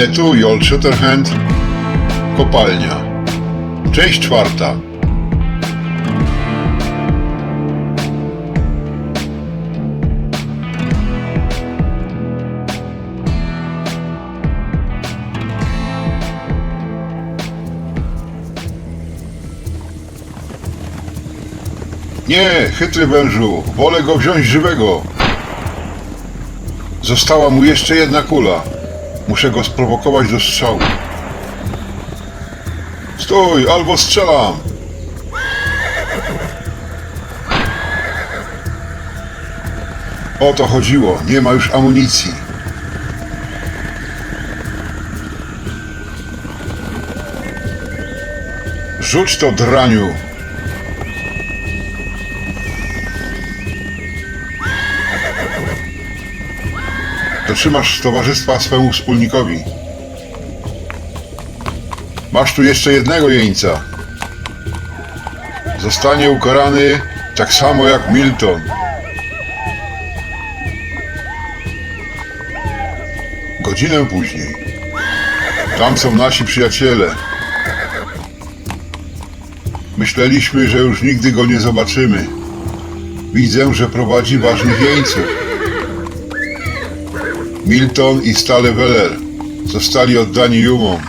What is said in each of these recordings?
Winnetou i Old Kopalnia Część czwarta Nie, chytry wężu, wolę go wziąć żywego. Została mu jeszcze jedna kula. Muszę go sprowokować do strzału. Stój, albo strzelam! O to chodziło, nie ma już amunicji. Rzuć to draniu! Dotrzymasz towarzystwa swemu wspólnikowi. Masz tu jeszcze jednego jeńca. Zostanie ukarany tak samo jak Milton. Godzinę później. Tam są nasi przyjaciele. Myśleliśmy, że już nigdy go nie zobaczymy. Widzę, że prowadzi ważnych jeńców. Milton i Stale Weller zostali oddani Jumom.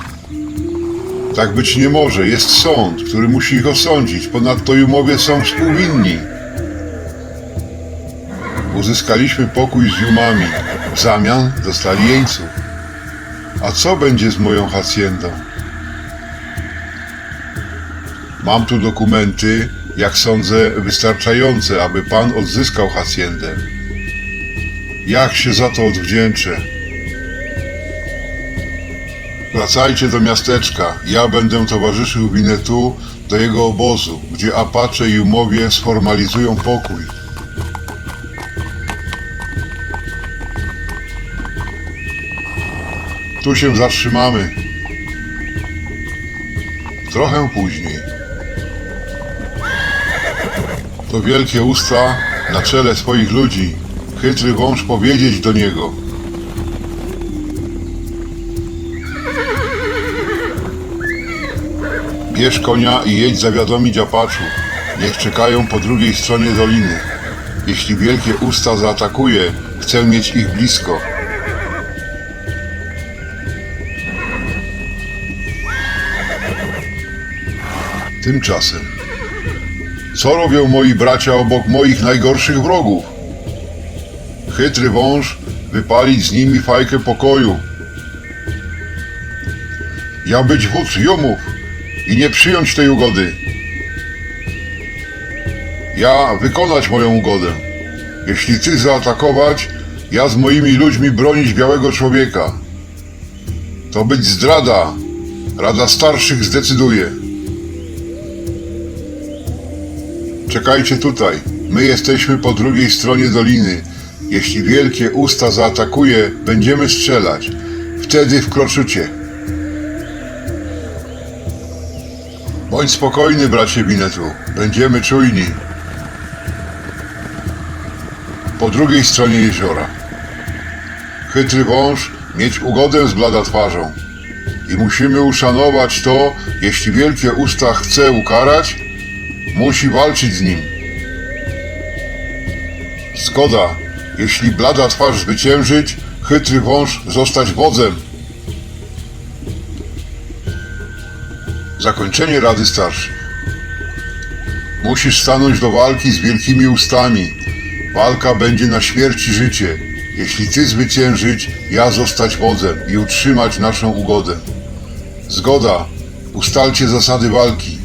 Tak być nie może. Jest sąd, który musi ich osądzić. Ponadto Jumowie są współwinni. Uzyskaliśmy pokój z Jumami. W zamian dostali jeńców. A co będzie z moją haciendą? Mam tu dokumenty, jak sądzę, wystarczające, aby pan odzyskał haciendę. Jak się za to odwdzięczę? Wracajcie do miasteczka. Ja będę towarzyszył Winnetu do jego obozu, gdzie Apache i umowie sformalizują pokój. Tu się zatrzymamy. Trochę później. To wielkie usta na czele swoich ludzi. Chytry wąż powiedzieć do niego. Bierz konia i jedź zawiadomić Apaczu. Niech czekają po drugiej stronie doliny. Jeśli wielkie usta zaatakuje, chcę mieć ich blisko. Tymczasem, co robią moi bracia obok moich najgorszych wrogów? Chytry wąż wypalić z nimi fajkę pokoju. Ja być wódz Jumów i nie przyjąć tej ugody. Ja wykonać moją ugodę. Jeśli ty zaatakować, ja z moimi ludźmi bronić białego człowieka. To być zdrada. Rada Starszych zdecyduje. Czekajcie tutaj. My jesteśmy po drugiej stronie doliny. Jeśli wielkie usta zaatakuje, będziemy strzelać. Wtedy wkroczycie. Bądź spokojny, bracie Binetu. Będziemy czujni. Po drugiej stronie jeziora. Chytry wąż mieć ugodę z blada twarzą. I musimy uszanować to, jeśli wielkie usta chce ukarać, musi walczyć z nim. Zgoda, jeśli blada twarz zwyciężyć, chytry wąż zostać wodzem. Zakończenie Rady Starszych. Musisz stanąć do walki z wielkimi ustami. Walka będzie na śmierć i życie. Jeśli ty zwyciężyć, ja zostać wodzem i utrzymać naszą ugodę. Zgoda. Ustalcie zasady walki.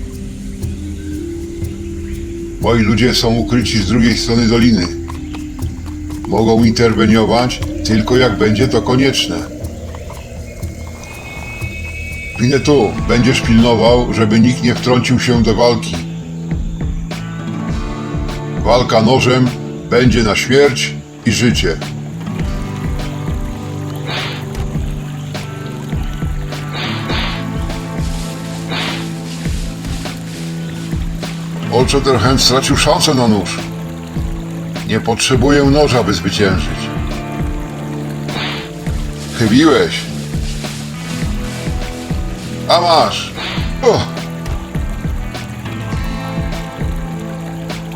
Moi ludzie są ukryci z drugiej strony doliny. Mogą interweniować tylko jak będzie to konieczne. Winnetu, będziesz pilnował, żeby nikt nie wtrącił się do walki. Walka nożem będzie na śmierć i życie. Old Shatterhand stracił szansę na nóż. Nie potrzebuję noża, by zwyciężyć. Chybiłeś. A masz. O.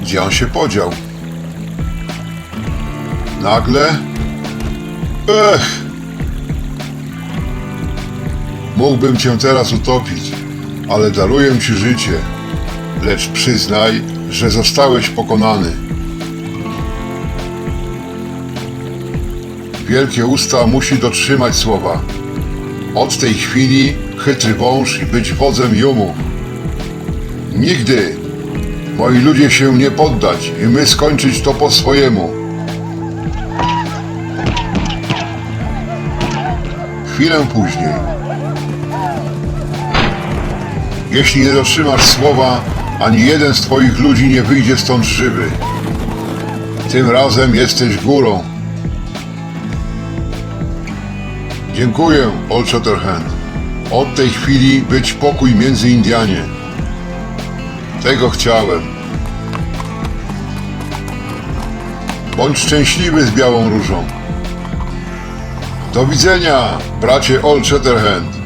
Gdzie on się podział? Nagle? Ech! Mógłbym cię teraz utopić, ale daruję ci życie. Lecz przyznaj, że zostałeś pokonany. Wielkie usta musi dotrzymać słowa. Od tej chwili chytry wąż i być wodzem Jumów. Nigdy! Moi ludzie się nie poddać i my skończyć to po swojemu. Chwilę później. Jeśli nie dotrzymasz słowa, ani jeden z twoich ludzi nie wyjdzie stąd żywy. Tym razem jesteś górą. Dziękuję, Old Shatterhand. Od tej chwili być pokój między Indianie. Tego chciałem. Bądź szczęśliwy z białą różą. Do widzenia, bracie Old Shatterhand.